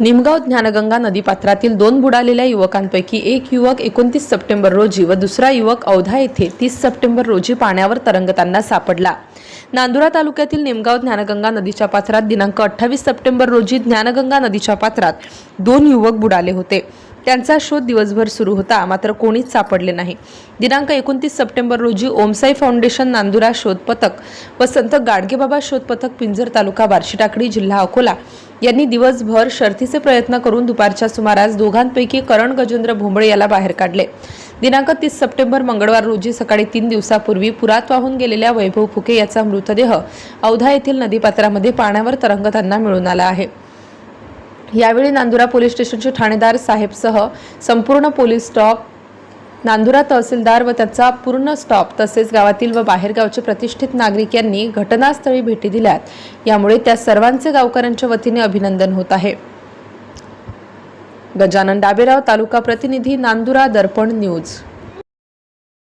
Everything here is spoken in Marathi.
निमगाव ज्ञानगंगा नदीपात्रातील दोन बुडालेल्या युवकांपैकी एक युवक एकोणतीस सप्टेंबर रोजी व दुसरा युवक औधा येथे तीस सप्टेंबर रोजी पाण्यावर तरंगताना सापडला. नांदुरा तालुक्यातील निमगाव ज्ञानगंगा नदीच्या पात्रात दिनांक अठ्ठावीस सप्टेंबर रोजी ज्ञानगंगा नदीच्या पात्रात दोन युवक बुडाले होते. त्यांचा शोध दिवसभर सुरू होता मात्र कोणीच सापडले नाही. दिनांक एकोणतीस सप्टेंबर रोजी ओमसाई फाउंडेशन नांदुरा शोध पथक व संत गाडगेबाबा शोध पथक पिंजर तालुका बार्शीटाकडी जिल्हा अकोला यांनी दिवसभर शर्थीचे प्रयत्न करून दुपारच्या सुमारास दोघांपैकी करण गजेंद्र भोंबळे याला बाहेर काढले. दिनांक तीस सप्टेंबर मंगळवार रोजी सकाळी तीन दिवसापूर्वी पुरात वाहून गेलेल्या वैभव फुके याचा मृतदेह औधा येथील नदीपात्रामध्ये पाण्यावर तरंगताना मिळून आला आहे. यावेळी नांदुरा पोलीस स्टेशनचे ठाणेदार साहेबसह संपूर्ण पोलीस स्टॉप नांदुरा तहसीलदार व त्याचा पूर्ण स्टॉप तसेच गावातील व बाहेरगावचे प्रतिष्ठित नागरिक यांनी घटनास्थळी भेटी दिल्यात. यामुळे त्या सर्वांचे गावकऱ्यांच्या वतीने अभिनंदन होत आहे. गजानन डाबेराव तालुका प्रतिनिधी नांदुरा दर्पण न्यूज.